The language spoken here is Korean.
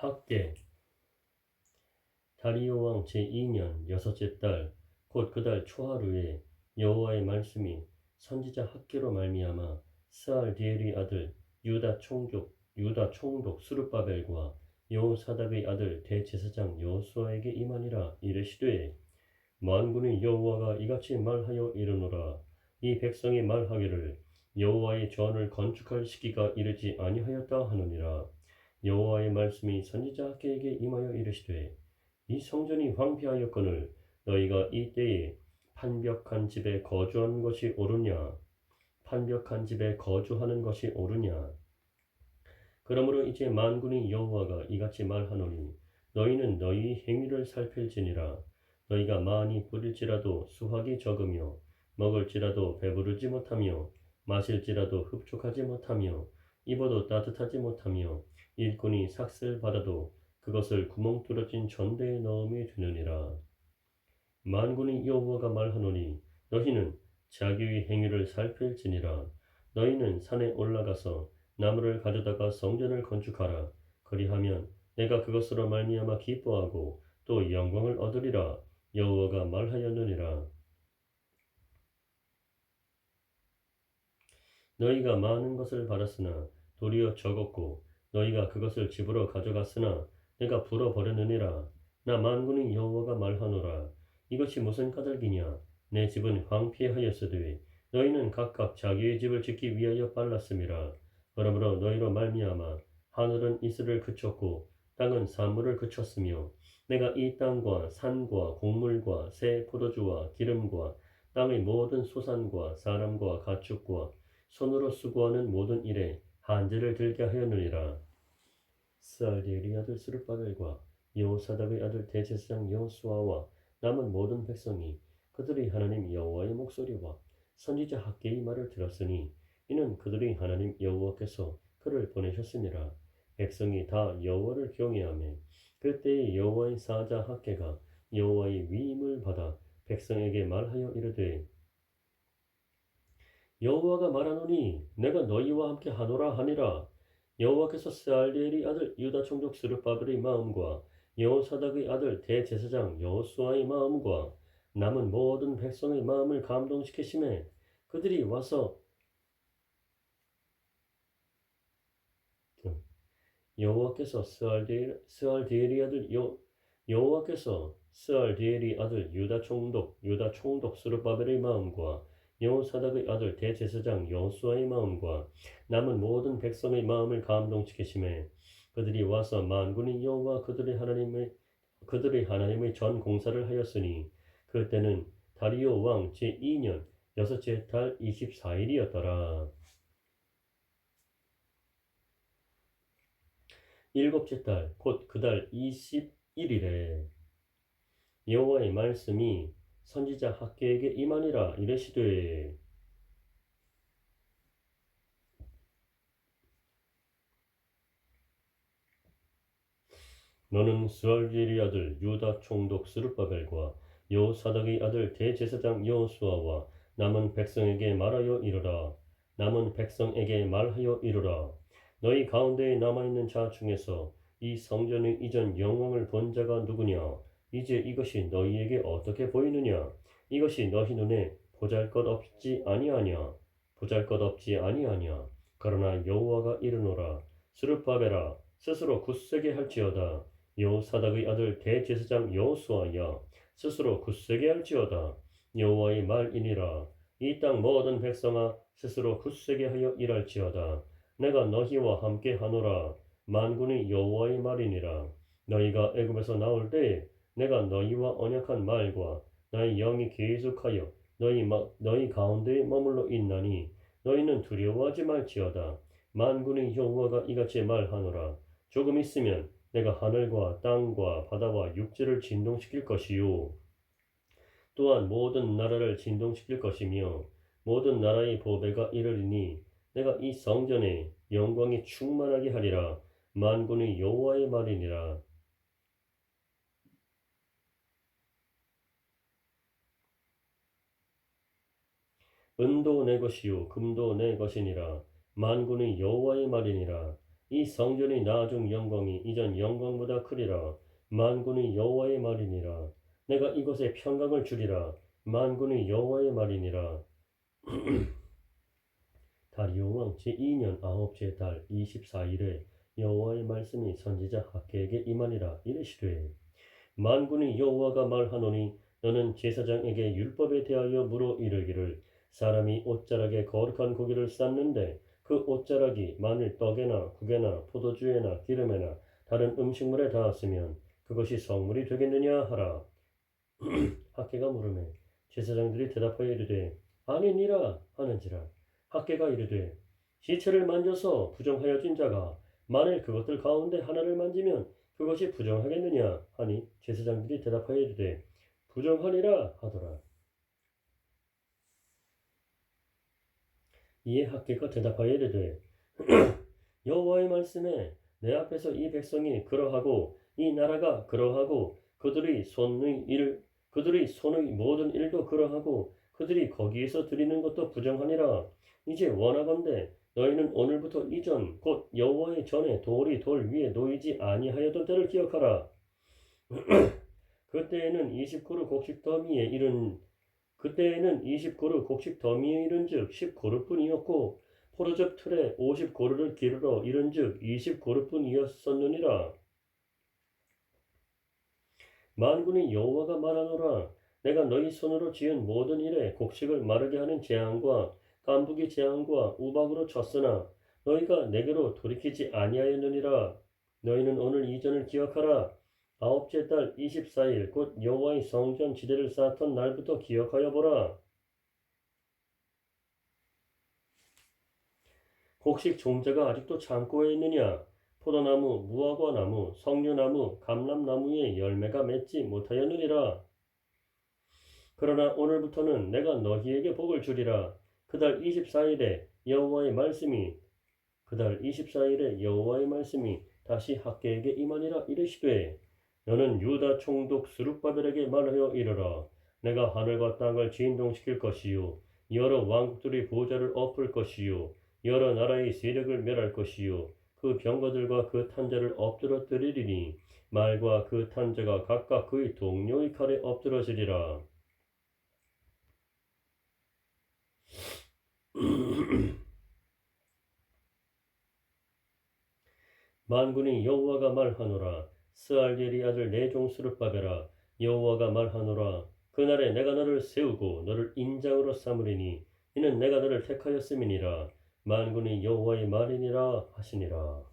학계. 다리오 왕 제2년 여섯째 달 곧 그 달 초하루에 여호와의 말씀이 선지자 학계로 말미암아 스알디엘의 아들 유다 총족 유다 총독 수르바벨과 여호사닥의 아들 대제사장 여호수아에게 임하니라 이르시되 만군의 여호와가 이같이 말하여 이르노라. 이 백성이 말하기를 여호와의 전을 건축할 시기가 이르지 아니하였다 하느니라 여호와의 말씀이 선지자 학계에게 임하여 이르시되 이 성전이 황폐하였거늘 너희가 이 때에 판벽한 집에 거주한 것이 옳으냐? 판벽한 집에 거주하는 것이 옳으냐? 그러므로 이제 만군의 여호와가 이같이 말하노니 너희는 너희 행위를 살필지니라. 너희가 많이 뿌릴지라도 수확이 적으며 먹을지라도 배부르지 못하며 마실지라도 흡족하지 못하며 입어도 따뜻하지 못하며 일꾼이 삭슬 받아도 그것을 구멍 뚫어진 전대에 넣음이 되느니라. 만군의 여호와가 말하노니 너희는 자기의 행위를 살필지니라. 너희는 산에 올라가서 나무를 가져다가 성전을 건축하라. 그리하면 내가 그것으로 말미암아 기뻐하고 또 영광을 얻으리라. 여호와가 말하였느니라. 너희가 많은 것을 받았으나 도리어 적었고 너희가 그것을 집으로 가져갔으나 내가 불어버렸느니라. 나 만군의 여호와가 말하노라. 이것이 무슨 까닭이냐? 내 집은 황폐하였으되 너희는 각각 자기의 집을 짓기 위하여 빨랐음이라. 그러므로 너희로 말미암아 하늘은 이슬을 그쳤고 땅은 사물을 그쳤으며 내가 이 땅과 산과 곡물과 새 포도주와 기름과 땅의 모든 소산과 사람과 가축과 손으로 수고하는 모든 일에 한제를 들게 하였느니라. 스알디엘의 아들 스룹바벨과 여호사닥의 아들 대제사장 여호수아와 남은 모든 백성이 그들의 하나님 여호와의 목소리와 선지자 학계의 말을 들었으니 이는 그들의 하나님 여호와께서 그를 보내셨습니다. 백성이 다 여호와를 경외하며 그때의 여호와의 사자 학계가 여호와의 위임을 받아 백성에게 말하여 이르되 여호와가 말하노니 내가 너희와 함께 하노라 하니라. 여호와께서 스알디엘의 아들 유다 총독 스룹바벨의 마음과 여호사닥의 아들 대제사장 여호수아의 마음과 남은 모든 백성의 마음을 감동시키심에 그들이 와서 여호와께서 스알디엘, 스알디엘의 아들 여, 여호와께서 스알디엘의 아들 유다 총독 유다 총독 스룹바벨의 마음과 여호사닥의 아들 대제사장 여호수아의 마음과 남은 모든 백성의 마음을 감동시키심에 그들이 와서 만군의 여호와 그들의 하나님의 그들의 하나님의 전 공사를 하였으니 그때는 다리오 왕 제2년 여섯째 달 24일이었더라. 일곱째 달 곧 그 달 21일에 여호와의 말씀이 선지자 학계에게 임하니라 이르시되. 너는 스알디엘의 아들 유다 총독 스룹바벨과 여호사닥의 아들 대제사장 여호수아와 남은 백성에게 말하여 이르라. 남은 백성에게 말하여 이르라. 너희 가운데에 남아있는 자 중에서 이 성전의 이전 영광을 본 자가 누구냐 이제 이것이 너희에게 어떻게 보이느냐? 이것이 너희 눈에 보잘 것 없지 아니하냐? 보잘 것 없지 아니하냐? 그러나 여호와가 이르노라 스룹바벨아 스스로 굳세게 할지어다. 여호사닥의 아들 대제사장 여호수아야 스스로 굳세게 할지어다. 여호와의 말이니라. 이 땅 모든 백성아 스스로 굳세게 하여 일할지어다. 내가 너희와 함께 하노라. 만군의 여호와의 말이니라. 너희가 애굽에서 나올 때 내가 너희와 언약한 말과 나의 영이 계속하여 너희 마, 너희 가운데에 머물러 있나니 너희는 두려워하지 말지어다. 만군의 여호와가 이같이 말하노라. 조금 있으면 내가 하늘과 땅과 바다와 육지를 진동시킬 것이요. 또한 모든 나라를 진동시킬 것이며 모든 나라의 보배가 이르리니 내가 이 성전에 영광이 충만하게 하리라. 만군의 여호와의 말이니라 은도 내 것이요 금도 내 것이니라. 만군의 여호와의 말이니라. 이 성전의 나중 영광이 이전 영광보다 크리라. 만군의 여호와의 말이니라. 내가 이곳에 평강을 주리라. 만군의 여호와의 말이니라. 다리오 왕 제2년 아홉째 달 24일에 여호와의 말씀이 선지자 학계에게 임하니라 이르시되 만군의 여호와가 말하노니 너는 제사장에게 율법에 대하여 물어 이르기를 사람이 옷자락에 거룩한 고기를 쌓는데 그 옷자락이 만일 떡에나 국에나 포도주에나 기름에나 다른 음식물에 닿았으면 그것이 성물이 되겠느냐 하라 학계가 물으매 제사장들이 대답하여 이르되 아니니라 하는지라 학계가 이르되 시체를 만져서 부정하여진 자가 만일 그것들 가운데 하나를 만지면 그것이 부정하겠느냐 하니 제사장들이 대답하여 이르되 부정하리라 하더라. 학계가 대답하여 이르되 여호와의 말씀에 내 앞에서 이 백성이 그러하고 이 나라가 그러하고 그들의 손의 일 그들의 손의 모든 일도 그러하고 그들이 거기에서 드리는 것도 부정하니라. 이제 원하건대 너희는 오늘부터 이전 곧 여호와의 전에 돌이 돌 위에 놓이지 아니하였던 때를 기억하라. 그때에는 20그루 곡식 더미에 이른 그때에는 20그루 곡식 더미에 이른즉 10그루뿐이었고 포도즙 틀에 50그루를 기르러 이른즉 20그루뿐이었었느니라. 만군의 여호와가 말하노라. 내가 너희 손으로 지은 모든 일에 곡식을 마르게 하는 재앙과 깐부기 재앙과 우박으로 쳤으나 너희가 내게로 돌이키지 아니하였느니라. 너희는 오늘 이전을 기억하라 아홉째 달 24일 곧 여호와의 성전 지대를 쌓았던 날부터 기억하여 보라. 곡식 종자가 아직도 창고에 있느냐? 포도나무, 무화과나무, 석류나무, 감람나무에 열매가 맺지 못하였느니라. 그러나 오늘부터는 내가 너희에게 복을 주리라. 그달 24일에 여호와의 말씀이 그달 24일에 여호와의 말씀이 다시 학계에게 임하니라 이르시되 너는 유다 총독 스룹바벨에게 말하여 이르라. 내가 하늘과 땅을 진동시킬 것이요. 여러 왕국들의 보좌를 엎을 것이요. 여러 나라의 세력을 멸할 것이요. 그 병거들과 그 탄자를 엎드러뜨리리니 말과 그 탄자가 각각 그의 동료의 칼에 엎드러지리라. 만군이 여호와가 말하노라. 스알리엘의 아들 내종 스룹바벨아 여호와가 말하노라. 그날에 내가 너를 세우고 너를 인장으로 삼으리니 이는 내가 너를 택하였음이니라. 만군의 여호와의 말이니라 하시니라